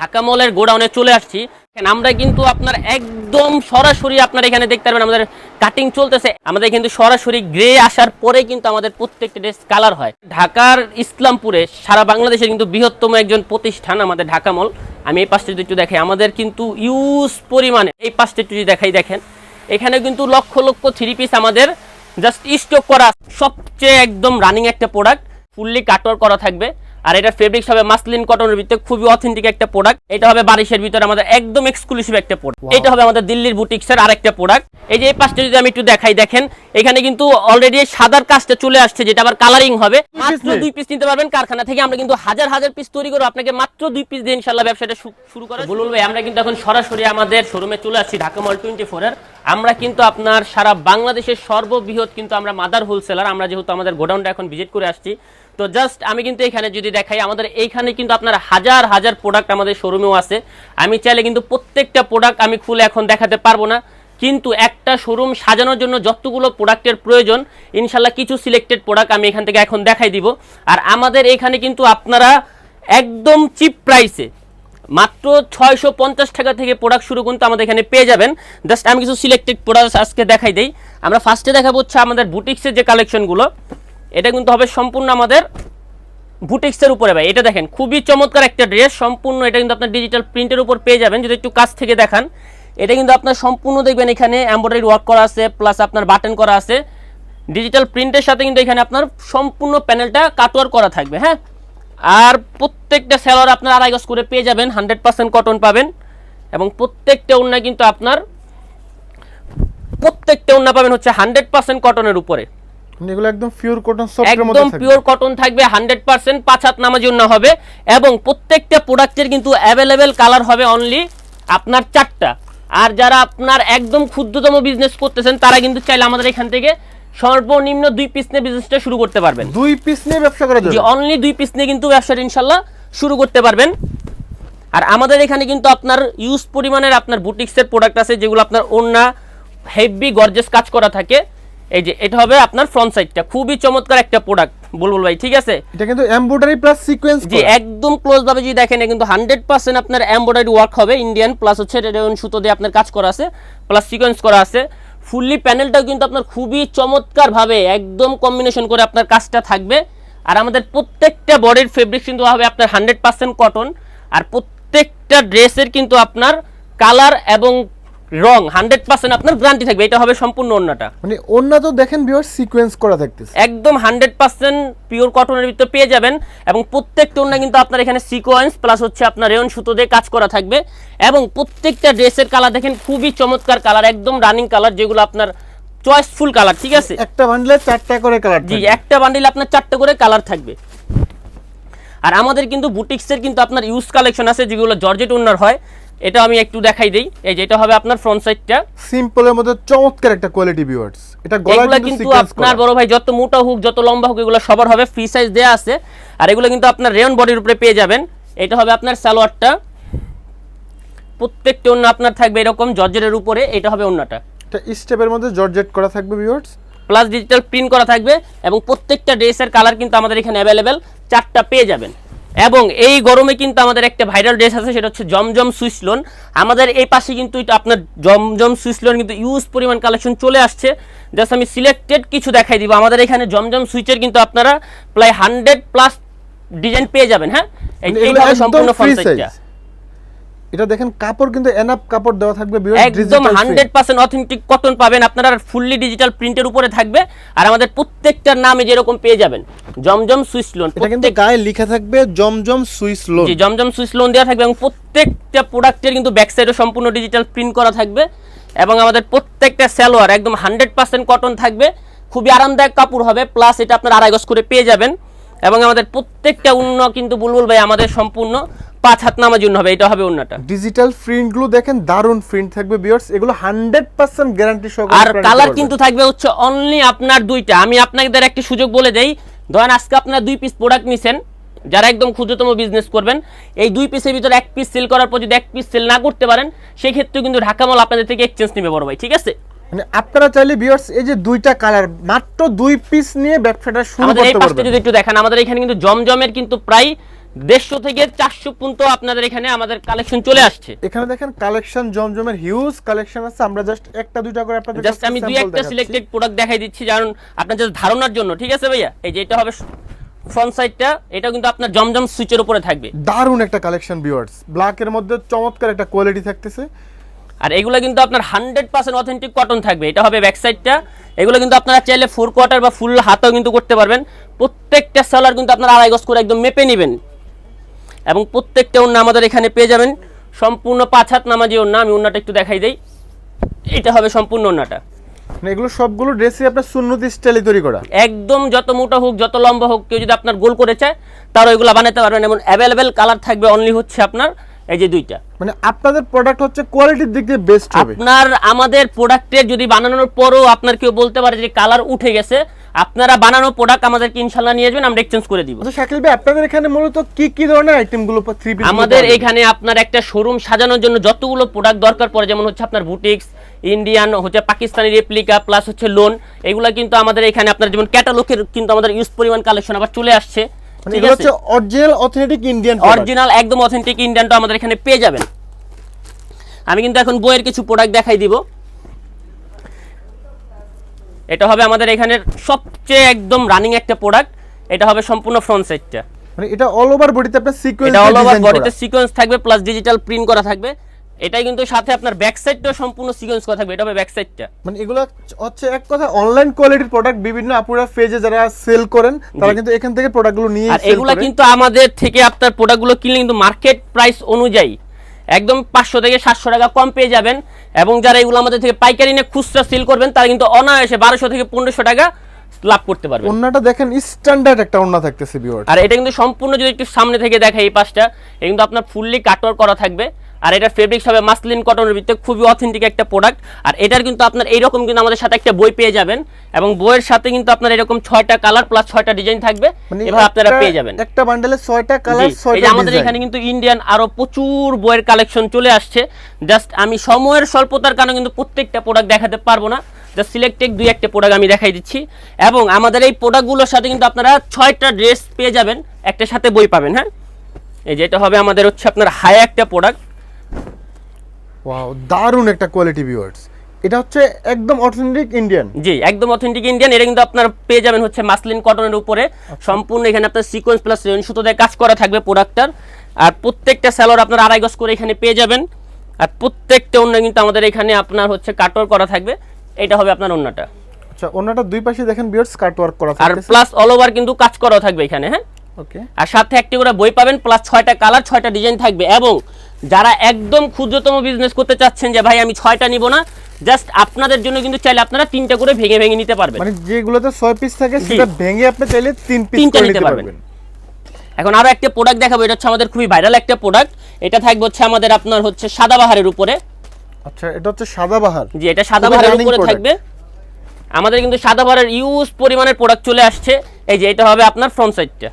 ঢাকা মলের গোডাউনে চলে আসছি। আমরা কিন্তু আপনার একদম সরাসরি আপনার এখানে দেখতে পারবেন, আমাদের কাটিং চলতেছে। আমাদের কিন্তু সরাসরি গ্রে আসার পরে কিন্তু আমাদের প্রত্যেকটা ড্রেস কালার হয়। ঢাকার ইসলামপুরে সারা বাংলাদেশের কিন্তু বৃহত্তম একজন প্রতিষ্ঠান আমাদের ঢাকা মল। আমি এই পাশটা যদি দেখাই, আমাদের কিন্তু ইউজ পরিমাণে, এই পাশটা যদি দেখাই, দেখেন। এখানে কিন্তু লক্ষ লক্ষ থ্রি পিস আমাদের জাস্ট স্টক করা সবচেয়ে একদম রানিং একটা প্রোডাক্ট ফুললি কাটওয়ার করা থাকবে। আর এটা ফেব্রিক্স হবে মাসলিন কটনের ভিতরে খুবই অথেন্টিক একটা প্রোডাক্ট এটা হবে বারিশের ভিতরে আমাদের একদম এক্সক্লুসিভ একটা প্রোডাক্ট এটা হবে আমাদের দিল্লির বুটিক্সের আরেকটা প্রোডাক্ট এই যে এই পাশটা যদি আমি একটু দেখাই দেখেন এখানে কিন্তু অলরেডি সাদার কাজটা চলে আসছে যেটা আবার কালারিং হবে। মাত্র দুই পিস নিতে পারবেন কারখানা থেকে আমরা কিন্তু হাজার হাজার পিস তৈরি করে আপনাকে মাত্র দুই পিস দিয়ে ইনশাল্লাহ ব্যবসাটা শুরু করা বলুন ভাই আমরা কিন্তু এখন সরাসরি আমাদের শোরুমে চলে আসছি ঢাকা মল টোয়েন্টি ফোরের আমরা কিন্তু আপনার সারা বাংলাদেশের সর্ববৃহৎ কিন্তু আমরা মাদার হোলসেলার আমরা যেহেতু আমাদের গোডাউনটা এখন ভিজিট করে আসছি। তো জাস্ট আমি কিন্তু এখানে যদি দেখাই, আমাদের এইখানে কিন্তু আপনার হাজার হাজার প্রোডাক্ট আমাদের শোরুমেও আছে। আমি চাইলে কিন্তু প্রত্যেকটা প্রোডাক্ট আমি খুলে এখন দেখাতে পারব না। কিন্তু একটা শোরুম সাজানোর জন্য যতগুলো প্রোডাক্টের প্রয়োজন, ইনশাল্লাহ কিছু সিলেক্টেড প্রোডাক্ট আমি এখান থেকে এখন দেখাই দিব। আর আমাদের এখানে কিন্তু আপনারা একদম চিপ প্রাইসে মাত্র ছয়শো পঞ্চাশ টাকা থেকে প্রোডাক্ট শুরু কিন্তু আমাদের এখানে পেয়ে যাবেন। জাস্ট আমি কিছু সিলেক্টেড প্রোডাক্ট আজকে দেখাই দিই। আমরা ফার্স্টে দেখাবো হচ্ছে আমাদের বুটিক্সের যে কালেকশনগুলো এটা কিন্তু হবে সম্পূর্ণ আমাদের বুটিক্সের উপরে ভাই। এটা দেখেন, খুবই চমৎকার একটা ড্রেস সম্পূর্ণ এটা কিন্তু আপনার ডিজিটাল প্রিন্টের উপর পেয়ে যাবেন। যদি একটু কাছ থেকে দেখান, এটা কিন্তু আপনার সম্পূর্ণ দেখবেন এখানে এমব্রয়ডারি ওয়ার্ক করা আছে প্লাস আপনার বাটন করা আছে। ডিজিটাল প্রিন্টের সাথে কিন্তু এখানে আপনার সম্পূর্ণ প্যানেলটা কাটওয়ার করা থাকবে হ্যাঁ? আর প্রত্যেকটা সেলার আপনার আড়াই গজ করে পেয়ে যাবেন হান্ড্রেড পার্সেন্ট কটন পাবেন। এবং প্রত্যেকটা ওড়না কিন্তু আপনার, প্রত্যেকটা ওড়না পাবেন হচ্ছে হান্ড্রেড পার্সেন্ট কটনের উপরে। এগুলো একদম পিওর কটন সফটের মধ্যে একদম পিওর কটন থাকবে হান্ড্রেড পার্সেন্ট পাঁচ হাত নামার জন্য হবে এবং প্রত্যেকটা প্রোডাক্টের কিন্তু অ্যাভেলেবেল কালার হবে অনলি আপনার চারটা। আর যারা আপনার একদম ক্ষুদ্রতম বিজনেস করতেছেন তারা কিন্তু চাইলে আমাদের এখান থেকে সর্বনিম্ন দুই পিস নিয়ে বিজনেসটা শুরু করতে পারবেন। দুই পিস নিয়ে ব্যবসা করা যাবে অনলি দুই পিস নিয়ে কিন্তু ব্যবসাটা ইনশাল্লাহ শুরু করতে পারবেন। আর আমাদের এখানে কিন্তু আপনার ইউজ পরিমাণের আপনার বুটিক্সের প্রোডাক্ট আছে যেগুলো আপনার ওন্না হেভি গর্জেস কাজ করা থাকে। এই যে এটা হবে আপনার ফ্রন্ট সাইডটা খুবই চমৎকার একটা প্রোডাক্ট বুলবুল ভাই ঠিক আছে? এটা কিন্তু এমব্রয়ডারি প্লাস সিকোয়েন্স জি একদম ক্লোজ ভাবে যদি দেখেন কিন্তু হান্ড্রেড পার্সেন্ট আপনার এমব্রয়ডারি ওয়ার্ক হবে ইন্ডিয়ান প্লাস হচ্ছে রেডন সুতো দিয়ে আপনার কাজ করা আছে প্লাস সিকোয়েন্স করা আছে। ফুললি প্যানেলটাও কিন্তু আপনার খুবই চমৎকার ভাবে একদম কম্বিনেশন করে আপনার কাজটা থাকবে। আর আমাদের প্রত্যেকটা বডির ফেব্রিক কিন্তু হবে আপনার হান্ড্রেড পার্সেন্ট কটন আর প্রত্যেকটা ড্রেসের কিন্তু আপনার কালার এবং রং হান্ড্রেড পার্সেন্ট আপনার গ্যারান্টি থাকবে এটা হবে সম্পূর্ণ অন্যটা। মানে অন্য তো দেখেন ভিউয়ার সিকোয়েন্স করা থাকতেছে একদম হান্ড্রেড পার্সেন্ট পিওর কটনের ভিতরে পেয়ে যাবেন এবং প্রত্যেকটা ওড়না কিন্তু আপনার এখানে সিকোয়েন্স প্লাস হচ্ছে আপনার রেয়ন সুতো দিয়ে কাজ করা থাকবে এবং প্রত্যেকটা ড্রেসের কালার দেখেন খুবই চমৎকার কালার একদম রানিং কালার যেগুলো আপনার চয়েসফুল কালার ঠিক আছে? একটা বান্ডলে চারটা করে কালার জি একটা বান্ডিল আপনার চারটে করে কালার থাকবে। আর আমাদের কিন্তু বুটিক্সের কিন্তু আপনার ইউজ কালেকশন আছে যেগুলো জর্জেট ওনার হয়। এটা আমি একটু দেখাই দিই। এই যে এটা হবে আপনার ফ্রন্ট সাইডটা সিম্পলের মধ্যে চমৎকার একটা কোয়ালিটি ভিউয়ার্স এটা গলা কিন্তু কিন্তু আপনার বড় ভাই যত মোটা হোক যত লম্বা হোক এগুলো সবার হবে ফ্রি সাইজ দেয়া আছে। আর এগুলো কিন্তু আপনার রেয়ন বডির উপরে পেয়ে যাবেন। এটা হবে আপনার সালোয়ারটা। প্রত্যেকটা অন্য আপনার থাকবে এরকম জর্জেটের উপরে এটা হবে অন্যটা এটা স্টেপের মধ্যে জর্জেট করা থাকবে ভিউয়ার্স প্লাস ডিজিটাল প্রিন্ট করা থাকবে। এবং প্রত্যেকটা ড্রেসের কালার কিন্তু আমাদের এখানে অ্যাভেলেবেল চারটা পেয়ে যাবেন। এবং এই গরমে কিন্তু আমাদের একটা ভাইরাল ড্রেস আছে সেটা হচ্ছে জমজম সুইস লোন আমাদের এই পাশে কিন্তু এটা আপনার জমজম সুইস লোন কিন্তু ইউজ পরিমাণ কালেকশন চলে আসছে। জাস্ট আমি সিলেক্টেড কিছু দেখাই দিব। আমাদের এখানে জমজম সুইচের কিন্তু আপনারা প্রায় হান্ড্রেড প্লাস ডিজাইন পেয়ে যাবেন হ্যাঁ? এই- মানে এইভাবে সম্পূর্ণ ফ্রি ফ্রন্ট সাইজ সাইডটা এটা দেখেন কাপড় কিন্তু এনাফ কাপড় দেওয়া থাকবে একদম হান্ড্রেড পার্সেন্ট অথেন্টিক কটন পাবেন আপনারা ফুললি ডিজিটাল প্রিন্টের উপরে থাকবে আর আমাদের প্রত্যেকটার নামে যেরকম পেয়ে যাবেন জমজম সুইস লোন এটা কিন্তু গায়ে লেখা থাকবে জমজম সুইস লোন জি জমজম সুইচ লোন দেওয়া থাকবে এবং প্রত্যেকটা প্রোডাক্টের কিন্তু ব্যাক সাইডে সম্পূর্ণ ডিজিটাল প্রিন্ট করা থাকবে এবং আমাদের প্রত্যেকটা সালোয়ার একদম হান্ড্রেড পার্সেন্ট কটন থাকবে খুবই আরামদায়ক কাপড় হবে প্লাস এটা আপনার আড়াই গজ করে পেয়ে যাবেন এবং আমাদের প্রত্যেকটা উন্ন কিন্তু বুলবুল ভাই আমাদের সম্পূর্ণ পাঁচ হাত নামার জন্য হবে এটা হবে উন্নটা ডিজিটাল প্রিন্টগুলো দেখেন দারুণ প্রিন্ট থাকবে ভিউয়ার্স এগুলো 100% গ্যারান্টি সহকারে আর কালার কিন্তু থাকবে হচ্ছে অনলি আপনার দুইটা। আমি আপনাদের একটি সুযোগ বলে দেই ধরেন আজকে আপনার দুই পিস প্রোডাক্ট নিছেন যারা একদম ক্ষুদ্রতম বিজনেস করবেন এই দুই পিসের ভিতরে এক পিস সেল করার পর যদি এক পিস সেল না করতে পারেন সেই ক্ষেত্রে কিন্তু ঢাকা মল আপনাদের থেকে এক্সচেঞ্জ নেবে বড় ভাই ঠিক আছে? মানে আপনারা চাইলে ভিউয়ার্স এই যে দুইটা কালার মাত্র দুই পিস নিয়ে ব্যবসাটা শুরু আমাদের এই করতে পাশটা যদি একটু দেখেন আমাদের এখানে কিন্তু জমজমের কিন্তু প্রায় দেড়শো থেকে চারশো পর্যন্ত আপনাদের এখানে আমাদের কালেকশন চলে আসছে। এখানে দেখেন কালেকশন জমজমের হিউজ কালেকশন আছে আমরা জাস্ট একটা দুইটা করে আপনাদের জাস্ট আমি দুই একটা সিলেক্টেড প্রোডাক্ট দেখাই দিচ্ছি কারণ আপনার জাস্ট ধারণার জন্য ঠিক আছে ভাইয়া? এই যে এটা হবে ফ্রন্ট সাইডটা এটা কিন্তু আপনার জমজম সুইচের উপরে থাকবে। দারুণ একটা কালেকশন ভিউয়ার্স ব্ল্যাকের মধ্যে চমৎকার একটা কোয়ালিটি থাকতেছে। আর এগুলো কিন্তু আপনার হান্ড্রেড পার্সেন্ট অথেন্টিক কটন থাকবে এটা হবে ব্যাক সাইডটা এগুলো কিন্তু আপনারা চাইলে ফোর কোয়ার্টার বা ফুল হাতেও কিন্তু করতে পারবেন। প্রত্যেকটা সেলার কিন্তু আপনারা আড়াই গজ করে একদম মেপে নেবেন। এবং প্রত্যেকটা ওন্না আমাদের এখানে পেয়ে যাবেন। সম্পূর্ণ পাঁচ হাত নামাজি ওন্না আমি ওন্নাটা একটু দেখাই দেই। এটা হবে সম্পূর্ণ ওন্নাটা মানে এগুলো সবগুলো ড্রেসই আপনার সুন্নতি স্টাইলে তৈরি করা? একদম যত মোটা হোক যত লম্বা হোক কেউ যদি আপনার গোল করে চায় তারা ওইগুলো বানাতে পারবেন। এবং অ্যাভেলেবেল কালার থাকবে অনলি হচ্ছে আপনার এই যে দুইটা। মানে আপনাদের প্রোডাক্ট হচ্ছে কোয়ালিটির দিক দিয়ে বেস্ট হবে। আপনার আমাদের প্রোডাক্টের যদি বানানোর পরও আপনার কেউ বলতে পারে যে কালার উঠে গেছে আপনারা বানানো প্রোডাক্ট আমাদেরকে ইনশাল্লাহ নিয়ে আসবেন আমরা এক্সচেঞ্জ করে দিব। আচ্ছা শাকিল ভাই আপনাদের এখানে মূলত কি কি ধরনের আইটেমগুলো থ্রি পিস আমাদের এখানে আপনার একটা শোরুম সাজানোর জন্য যতগুলো প্রোডাক্ট দরকার পড়ে যেমন হচ্ছে আপনার বুটিক্স ইন্ডিয়ান হচ্ছে পাকিস্তানি রেপ্লিকা প্লাস হচ্ছে লোন এগুলা কিন্তু আমাদের এখানে আপনার যেমন ক্যাটালগের কিন্তু আমাদের ইউজ পরিমাণ কালেকশন আবার চলে আসছে। মানে ঠিক এগুলো হচ্ছে অরিজিনাল অথেন্টিক ইন্ডিয়ান অরিজিনাল একদম অথেন্টিক ইন্ডিয়ানটা আমাদের এখানে পেয়ে যাবেন। আমি কিন্তু এখন বইয়ের কিছু প্রোডাক্ট দেখাই দিব। এটা হবে আমাদের এখানে সবচেয়ে একদম রানিং একটা প্রোডাক্ট এটা হবে সম্পূর্ণ ফ্রন্ট সাইডটা মানে এটা অল ওভার বডিতে আপনার সিকোয়েন্স এটা অল ওভার বডিতে সিকোয়েন্স থাকবে প্লাস ডিজিটাল প্রিন্ট করা থাকবে। এটাই কিন্তু সাথে আপনার ব্যাক সাইডটাও সম্পূর্ণ সিকোয়েন্স করা থাকবে এটা হবে ব্যাক সাইডটা মানে এগুলো হচ্ছে এক কথা অনলাইন কোয়ালিটির প্রোডাক্ট বিভিন্ন আপুরা পেজে যারা সেল করেন তারা কিন্তু এখান থেকে প্রোডাক্টগুলো নিয়ে আর এগুলা কিন্তু আমাদের থেকে আপনার প্রোডাক্টগুলো কিনলে কিন্তু মার্কেট প্রাইস অনুযায়ী একদম পাঁচশো থেকে সাতশো টাকা কম পেয়ে যাবেন। এবং যারা এগুলো আমাদের থেকে পাইকারি নিয়ে খুচরা সেল করবেন তারা কিন্তু অনায়াসে বারোশো থেকে পনেরোশো টাকা লাভ করতে পারবে অন্যটা দেখেন স্ট্যান্ডার্ড একটা অন্য থাকতেছে আর এটা কিন্তু সম্পূর্ণ যদি একটু সামনে থেকে দেখাই এই পাশটা এটা কিন্তু আপনার ফুললি কাটওয়ার করা থাকবে। আর এটা ফেব্রিক্স হবে মাসলিন কটনের ভিতরে খুবই অথেন্টিক একটা প্রোডাক্ট আর এটার কিন্তু আপনার এইরকম কিন্তু আমাদের সাথে একটা বই পেয়ে যাবেন। এবং বইয়ের সাথে কিন্তু আপনার এরকম ছয়টা কালার প্লাস ছয়টা ডিজাইন থাকবে। এভাবে আপনারা পেয়ে যাবেন। মানে একটা বান্ডেলে ছয়টা কালার ছয়টা আমাদের এখানে কিন্তু ইন্ডিয়ান আরও প্রচুর বইয়ের কালেকশন চলে আসছে। জাস্ট আমি সময়ের স্বল্পতার কারণে কিন্তু প্রত্যেকটা প্রোডাক্ট দেখাতে পারব না। জাস্ট সিলেক্টেড দুই একটা প্রোডাক্ট আমি দেখাই দিচ্ছি। এবং আমাদের এই প্রোডাক্টগুলোর সাথে কিন্তু আপনারা ছয়টা ড্রেস পেয়ে যাবেন। একটা সাথে বই পাবেন হ্যাঁ? এই যেটা হবে আমাদের হচ্ছে আপনার হাই একটা প্রোডাক্ট ওয়াও দারুণ একটা কোয়ালিটি ভিউয়ার্স এটা হচ্ছে একদম অথেন্টিক ইন্ডিয়ান জি একদম অথেন্টিক ইন্ডিয়ান এটা কিন্তু আপনার পেয়ে যাবেন হচ্ছে মাসলিন কটনের উপরে। সম্পূর্ণ এখানে আপনার সিকোয়েন্স প্লাস সুতো দিয়ে কাজ করা থাকবে প্রোডাক্টটার আর প্রত্যেকটা স্যালোর আপনার আড়াই গজ করে এখানে পেয়ে যাবেন। আর প্রত্যেকটা অন্য কিন্তু আমাদের এখানে আপনার হচ্ছে কাটর করা থাকবে। এটা হবে আপনার অন্যটা। আচ্ছা ওন্নাটা দুই পাশে দেখেন ভিউয়ার্স কাট ওয়ার্ক করা আর প্লাস অল ওভার কিন্তু কাজ করা থাকবে এখানে হ্যাঁ? ওকে আর সাথে একটি করে বই পাবেন প্লাস ছয়টা কালার ছয়টা ডিজাইন থাকবে। এবং যারা একদম ক্ষুদ্রতম বিজনেস করতে চাচ্ছেন যে ভাই আমি ছয়টা নিব না জাস্ট আপনাদের জন্য কিন্তু চাইলে আপনারা তিনটা করে ভেঙে ভেঙে নিতে পারবেন। মানে যেগুলোতে ছয় পিস থাকে সেটা ভেঙে আপনি চাইলে তিন পিস করে নিতে পারবেন। এখন আরও একটা প্রোডাক্ট দেখাবো এটা হচ্ছে আমাদের খুবই ভাইরাল একটা প্রোডাক্ট এটা থাকবে হচ্ছে আমাদের আপনার হচ্ছে সাদাবাহারের উপরে। আচ্ছা এটা হচ্ছে সাদাবাহার যে এটা সাদাবাহারের উপরে থাকবে। আমাদের কিন্তু সাদাবাহারের ইউজ পরিমাণের প্রোডাক্ট চলে আসছে। এই যে এটা হবে আপনার ফ্রন্ট সাইডটা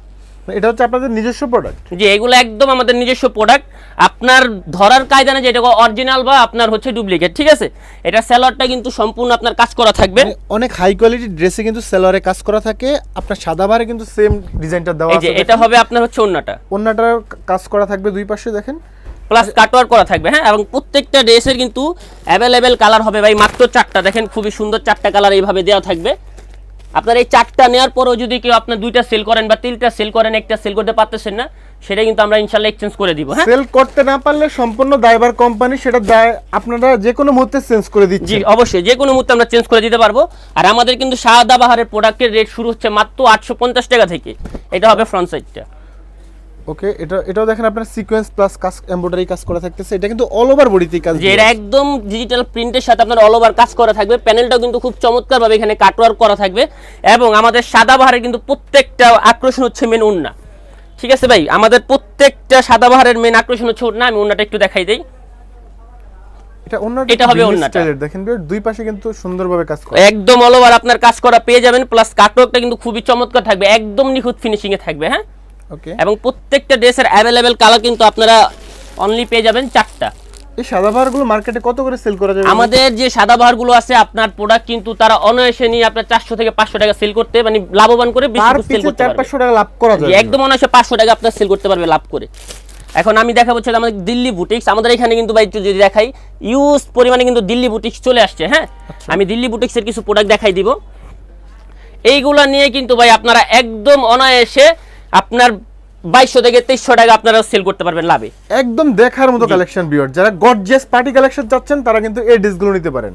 এটা হচ্ছে আপনাদের নিজস্ব প্রোডাক্ট যে এগুলো একদম আমাদের নিজস্ব প্রোডাক্ট আপনার ধরার কায়দা না যে এটা অরিজিনাল বা আপনার হচ্ছে ডুপ্লিকেট ঠিক আছে? এটা স্যালোয়ারটা কিন্তু সম্পূর্ণ আপনার কাজ করা থাকবে। অনেক হাই কোয়ালিটির ড্রেসে কিন্তু সেলোয়ারে কাজ করা থাকে। আপনার সাদাবাহারে কিন্তু সেম ডিজাইনটা দেওয়া আছে। এটা হবে আপনার হচ্ছে অন্যটা অন্যটার কাজ করা থাকবে দুই পাশে দেখেন। প্লাস কাটওয়ার করা থাকবে হ্যাঁ? এবং প্রত্যেকটা ড্রেসের কিন্তু অ্যাভেলেবেল কালার হবে ভাই মাত্র চারটা। দেখেন খুবই সুন্দর চারটা কালার এইভাবে দেওয়া থাকবে। আপনার এই চারটা নেওয়ার পরেও যদি কেউ আপনার দুইটা সেল করেন বা তিনটা সেল করেন একটা সেল করতে পারতেছেন না সেটা কিন্তু আমরা ইনশাল্লাহ এক্সচেঞ্জ করে দিব হ্যাঁ? সেল করতে না পারলে সম্পূর্ণ দায়বার কোম্পানি সেটা দায় আপনারা যে কোনো মুহূর্তে চেঞ্জ করে জি দিচ্ছি অবশ্যই যে কোনো মুহূর্তে আমরা চেঞ্জ করে দিতে পারব। আর আমাদের কিন্তু সাদা বাহারের প্রোডাক্টের রেট শুরু হচ্ছে মাত্র আটশো পঞ্চাশ টাকা থেকে। এটা হবে ফ্রন্ট সাইডটা ওকে এটা এটাও দেখেন আপনার সিকোয়েন্স প্লাস কাজ এমব্রয়ডারি কাজ করা থাকতেছে। এটা কিন্তু অল ওভার বডিতে কাজ যে এটা একদম ডিজিটাল প্রিন্টের সাথে আপনার অল ওভার কাজ করা থাকবে। প্যানেলটাও কিন্তু খুব চমৎকার ভাবে এখানে কাটওয়ার্ক করা থাকবে। এবং আমাদের সাদা বাহারের কিন্তু প্রত্যেকটা আকর্ষণ হচ্ছে মেন উন্না ঠিক আছে ভাই? আমাদের প্রত্যেকটা সাদা বাহারের মেন আকর্ষণ হচ্ছে উন্না আমি উন্নাটা একটু দেখাই দেই। এটা অন্য এটা হবে ওড়নাটা। দেখেন দুই পাশে কিন্তু সুন্দরভাবে কাজ করা। একদম অল ওভার আপনার কাজ করা পেয়ে যাবেন। প্লাস কাটওয়ার্কটা কিন্তু খুবই চমৎকার থাকবে। একদম নিখুঁত ফিনিশিং এ থাকবে হ্যাঁ? এবং প্রত্যেকটা ড্রেসের অ্যাভেলেবেল কালার কিন্তু আপনারা অনলি পেয়ে যাবেন চারটা। এই মার্কেটে কত করে সেল করা যাবে? আমাদের যে আছে আপনার প্রোডাক্ট কিন্তু তারা অনায়াসে নিয়ে আপনার থেকে পাঁচশো টাকা সেল করতে মানে লাভবান করে বেশি সেল করতে পারবে। টাকা লাভ করা জি, একদম অনায়াসে পাঁচশো টাকা আপনার সেল করতে পারবে লাভ করে। এখন আমি দেখাবো হচ্ছে আমাদের দিল্লি বুটিক্স আমাদের এখানে কিন্তু ভাই একটু যদি দেখাই ইউজ পরিমাণে কিন্তু দিল্লি বুটিক্স চলে আসছে হ্যাঁ? আচ্ছা। আমি দিল্লি বুটিক্সের কিছু প্রোডাক্ট দেখাই দিব। এইগুলা নিয়ে কিন্তু ভাই আপনারা একদম অনায়াসে আপনার বাইশশো থেকে তেইশশো টাকা আপনারা সেল করতে পারবেন লাভে। একদম দেখার মতো কালেকশন বিয়ার যারা গর্জিয়াস পার্টি কালেকশন চাচ্ছেন তারা কিন্তু এই ডিসগুলো নিতে পারেন।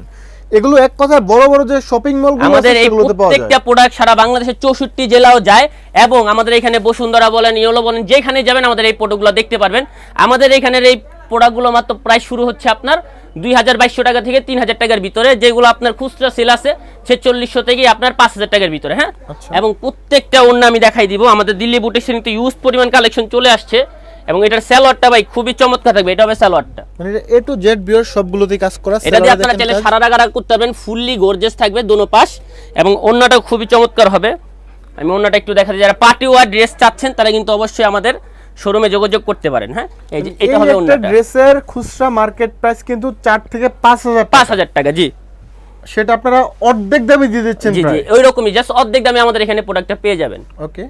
এগুলো এক কথায় বড় বড় যে শপিং মলগুলো আমাদের এই প্রত্যেকটা প্রোডাক্ট সারা বাংলাদেশের চৌষট্টি জেলাও যায় এবং আমাদের এখানে বসুন্ধরা বলেন ইয়েলো বলেন যেখানে যাবেন আমাদের এই প্রোডাক্টগুলো দেখতে পারবেন। আমাদের এখানের এই প্রোডাক্টগুলো মাত্র প্রায় শুরু হচ্ছে আপনার দুই হাজার বাইশশো টাকা থেকে তিন হাজার টাকার ভিতরে যেগুলো আপনার খুচরা সেল আছে ছেচল্লিশশো থেকে আপনার পাঁচ হাজার টাকার ভিতরে হ্যাঁ? আচ্ছা। এবং প্রত্যেকটা অন্য আমি দেখাই দিব। আমাদের দিল্লি বুটিক্সে কিন্তু ইউজ পরিমাণ কালেকশন চলে আসছে এবং এটার স্যালোয়ারটা ভাই খুবই চমৎকার থাকবে। এটা হবে স্যালোয়ারটা মানে এ টু জেড বিয়ার সবগুলোতেই কাজ করা এটা দিয়ে আপনারা চাইলে সারা রাগারা করতে পারবেন। ফুললি গর্জেস থাকবে দোনো পাশ এবং অন্যটা খুবই চমৎকার হবে। আমি অন্যটা একটু দেখা যারা পার্টি ওয়ার ড্রেস চাচ্ছেন তারা কিন্তু অবশ্যই আমাদের শোরুমে যোগাযোগ করতে পারেন হ্যাঁ? এই যে এটা হবে একটা ড্রেসের খুচরা মার্কেট প্রাইস কিন্তু চার থেকে পাঁচ হাজার পাঁচ হাজার টাকা জি। সেটা আপনারা অর্ধেক দামে দিয়ে দিচ্ছেন জি জি ওই রকমই জাস্ট অর্ধেক দামে আমাদের এখানে প্রোডাক্টটা পেয়ে যাবেন। ওকে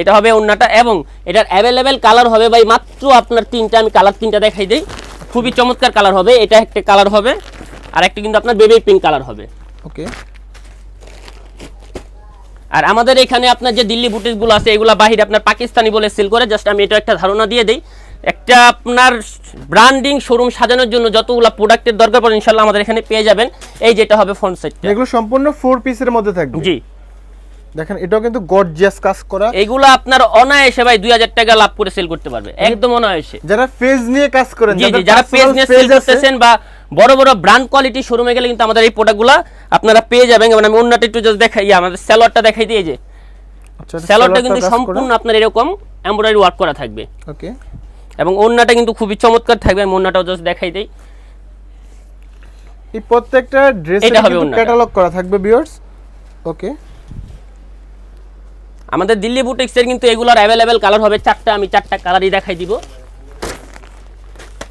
এটা হবে অন্যটা এবং এটার অ্যাভেলেবেল কালার হবে ভাই মাত্র আপনার তিনটা আমি কালার তিনটা দেখাই দিই। খুবই চমৎকার কালার হবে এটা একটা কালার হবে আর একটা কিন্তু আপনার বেবি পিঙ্ক কালার হবে। ওকে আর আমাদের এখানে আপনার যে দিল্লি বুটিকগুলো আছে এগুলো বাহিরে আপনার পাকিস্তানি বলে সেল করে জাস্ট আমি এটা একটা ধারণা দিয়ে দিই। একটা আপনার ব্র্যান্ডিং শোরুম সাজানোর জন্য যতগুলো প্রোডাক্টের দরকার পড়ে ইনশাল্লাহ আমাদের এখানে পেয়ে যাবেন। এই যেটা হবে ফ্রন্ট সাইডটা এগুলো সম্পূর্ণ ফোর পিসের মধ্যে থাকবে। জি। দেখেন এটাও কিন্তু গর্জিয়াস কাজ করা। এগুলো আপনার অনায়াসে ভাই দুই হাজার টাকা লাভ করে সেল করতে পারবে। একদম অনায়াসে। যারা পেজ নিয়ে কাজ করেন যারা পেজ নিয়ে সেল করতেছেন বা বড় বড় ব্র্যান্ড কোয়ালিটি শোরুমে গেলে কিন্তু আমাদের এই প্রোডাক্টগুলো আপনারা পেয়ে যাবেন। এবং আমি অন্যটা একটু জাস্ট দেখাই আমাদের স্যালোয়ারটা দেখাই দিয়ে যে। আচ্ছা, স্যালোয়ারটা কিন্তু সম্পূর্ণ আপনার এরকম এমব্রয়ডারি ওয়ার্ক করা থাকবে। ওকে। এবং ওন্নাটা কিন্তু খুবই চমৎকার থাকবে আমি ওন্নাটাও জাস্ট দেখাই দেই। এই প্রত্যেকটা ড্রেসে কিন্তু ক্যাটালগ করা থাকবে ভিউয়ার্স ওকে। আমাদের দিল্লি বুটিক্সের কিন্তু এগুলোর অ্যাভেলেবেল কালার হবে চারটা আমি চারটা কালারই দেখাই দিব।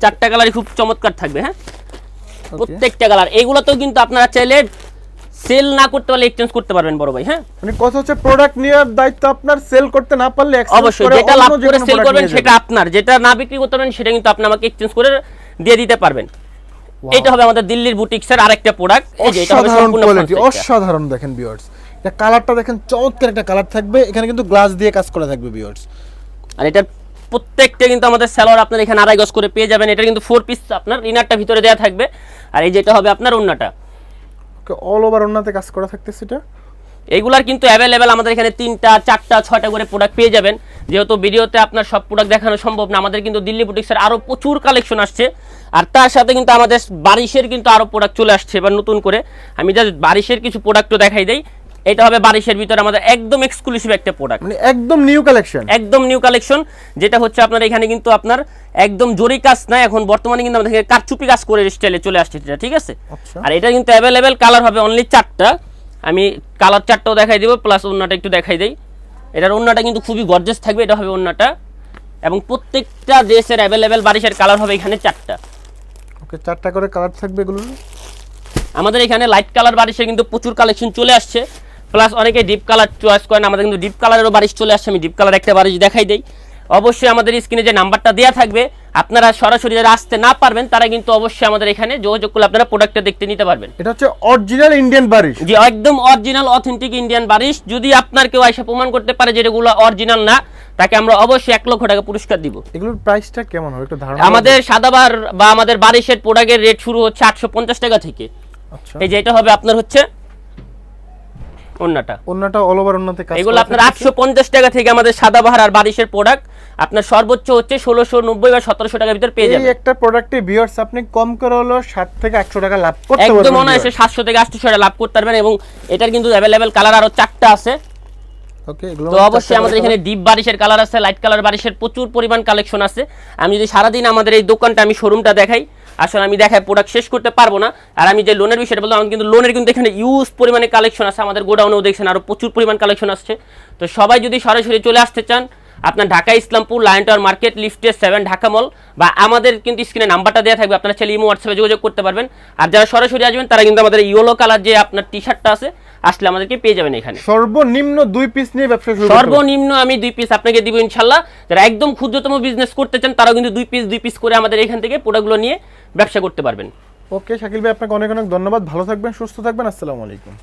চারটা কালারই খুব চমৎকার থাকবে হ্যাঁ? প্রত্যেকটা কালার এগুলোতেও কিন্তু আপনারা চাইলে সেল না করতে পারলে এক্সচেঞ্জ করতে পারবেন বড় ভাই হ্যাঁ? মানে কথা হচ্ছে প্রোডাক্ট নেওয়ার দায়িত্ব আপনার সেল করতে না পারলে অবশ্যই যেটা লাভ করে সেল করবেন সেটা আপনার যেটা না বিক্রি করতে পারবেন সেটা কিন্তু আপনি আমাকে এক্সচেঞ্জ করে দিয়ে দিতে পারবেন। এটা হবে আমাদের দিল্লির বুটিক্সের আরেকটা প্রোডাক্ট এই যে এটা হবে অসাধারণ সম্পূর্ণ কোয়ালিটি। অসাধারণ দেখেন ভিউয়ার্স এটা কালারটা দেখেন চমৎকার একটা কালার থাকবে এখানে কিন্তু গ্লাস দিয়ে কাজ করা থাকবে ভিউয়ার্স আর এটার প্রত্যেকটা কিন্তু আমাদের স্যালোয়ার আপনার এখানে আড়াই গজ করে পেয়ে যাবেন। এটা কিন্তু ফোর পিস আপনার ইনারটা ভিতরে দেওয়া থাকবে। আর এই যেটা হবে আপনার ওকে অল ওভার ওন্নাতে কাজ করা থাকতেছে এটা? এইগুলার কিন্তু অ্যাভেলেবেল আমাদের এখানে তিনটা চারটা ছয়টা করে প্রোডাক্ট পেয়ে যাবেন। যেহেতু ভিডিওতে আপনার সব প্রোডাক্ট দেখানো সম্ভব না আমাদের কিন্তু দিল্লি বুটিক্সের আরও প্রচুর কালেকশন আসছে। আর তার সাথে কিন্তু আমাদের বারিশের কিন্তু আরও প্রোডাক্ট চলে আসছে এবার নতুন করে। আমি জাস্ট বারিশের কিছু প্রোডাক্টও দেখাই দেই। এটা হবে বারিশের ভিতরে আমাদের একদম এক্সক্লুসিভ একটা প্রোডাক্ট মানে একদম নিউ কালেকশন একদম নিউ কালেকশন যেটা হচ্ছে আপনার এখানে কিন্তু আপনার একদম জরি কাজ না এখন বর্তমানে কিন্তু আমাদের কারচুপি কাজ করে স্টাইলে চলে আসছে এটা ঠিক আছে? আচ্ছা। আর এটা কিন্তু অ্যাভেলেবেল কালার হবে অনলি চারটা। আমি কালার চারটাও দেখাই দিব প্লাস অন্যটা একটু দেখাই দেই। এটার অন্যটা কিন্তু খুবই গর্জেস থাকবে এটা হবে অন্যটা। এবং প্রত্যেকটা ড্রেসের অ্যাভেলেবেল বারিশের কালার হবে এখানে চারটা। ওকে চারটা করে কালার থাকবে এগুলো আমাদের এখানে লাইট কালার বারিশের কিন্তু প্রচুর কালেকশন চলে আসছে। প্লাস অনেকে ডিপ কালার চয়েস করেন আমাদের কিন্তু ডিপ কালারেরও বারিশ চলে আসছে আমি ডিপ কালার একটা বারিশ দেখাই দেই। অবশ্যই আমাদের স্ক্রিনে যে নাম্বারটা দেওয়া থাকবে আপনারা সরাসরি যারা আসতে না পারবেন তারা কিন্তু অবশ্যই আমাদের এখানে যোগাযোগ করলে আপনারা প্রোডাক্টটা দেখতে নিতে পারবেন। এটা হচ্ছে অরিজিনাল ইন্ডিয়ান বারিশ। যে একদম অরিজিনাল অথেন্টিক ইন্ডিয়ান বারিশ। যদি আপনার কেউ এসে প্রমাণ করতে পারে যে এগুলো অরিজিনাল না তাকে আমরা অবশ্যই এক লক্ষ টাকা পুরস্কার দিব। এগুলোর প্রাইসটা কেমন হবে? একটু ধারণা আমাদের সাদাবার বা আমাদের বারিশের প্রোডাক্টের রেট শুরু হচ্ছে আটশো পঞ্চাশ টাকা থেকে। আচ্ছা। এই যে এটা হবে আপনার হচ্ছে অন্যটা। অন্যটা অল ওভার ওন্নাতে কাজ এগুলো আপনার টাকা থেকে আমাদের সাদাবাহার আর বারিশের প্রোডাক্ট আপনার সর্বোচ্চ হচ্ছে ষোলোশো নব্বই বা সতেরোশো টাকার ভিতর পেয়ে এই একটা প্রোডাক্টে ভিউয়ার্স আপনি কম করে হলো 60 থেকে 100 টাকা লাভ করতে একদম পারবেন অনায়াসে সাতশো থেকে আটশো টাকা লাভ করতে পারবেন এবং এটার কিন্তু কালার আরও চারটা আছে। ওকে এগুলো তো অবশ্যই আমাদের এখানে ডিপ বারিশের কালার আছে লাইট কালার বারিশের প্রচুর পরিমাণ কালেকশন আছে। আমি যদি সারাদিন আমাদের এই দোকানটা আমি শোরুমটা দেখাই আসলে আমি দেখায় প্রোডাক্ট শেষ করতে পারব না। আর আমি যে লোনের বিষয়টা বললাম, কিন্তু লোনের কিন্তু এখানে ইউজ পরিমাণে কালেকশন আছে। আমাদের গোডাউনেও দেখছেন আরও প্রচুর পরিমাণ কালেকশন আসছে। তো সবাই যদি সরাসরি চলে আসতে চান, আপনার Dhaka Islampur Lion Tower market লিফটের সেভেন ঢাকা মল বা আমাদের কিন্তু স্ক্রিনে নাম্বারটা দেওয়া থাকবে। আপনারা চাইলে ইমো হোয়াটসঅ্যাপে যোগাযোগ করতে পারবেন। আর যারা সরাসরি আসবেন, তারা কিন্তু আমাদের ইয়েলো কালার যে আপনার টি শার্টটা আছে আসলে আমাদেরকে পেয়ে যাবেন এখানে। সর্বনিম্ন দুই পিস নিয়ে ব্যবসা শুরু সর্বনিম্ন আমি দুই পিস আপনাকে দিব ইনশাল্লাহ। যারা একদম ক্ষুদ্রতম বিজনেস করতে চান তারাও কিন্তু দুই পিস দুই পিস করে আমাদের এখান থেকে প্রোডাক্টগুলো নিয়ে ব্যবসা করতে পারবেন। ওকে শাকিল ভাই আপনাকে অনেক অনেক ধন্যবাদ। ভালো থাকবেন সুস্থ থাকবেন। আসসালামু আলাইকুম।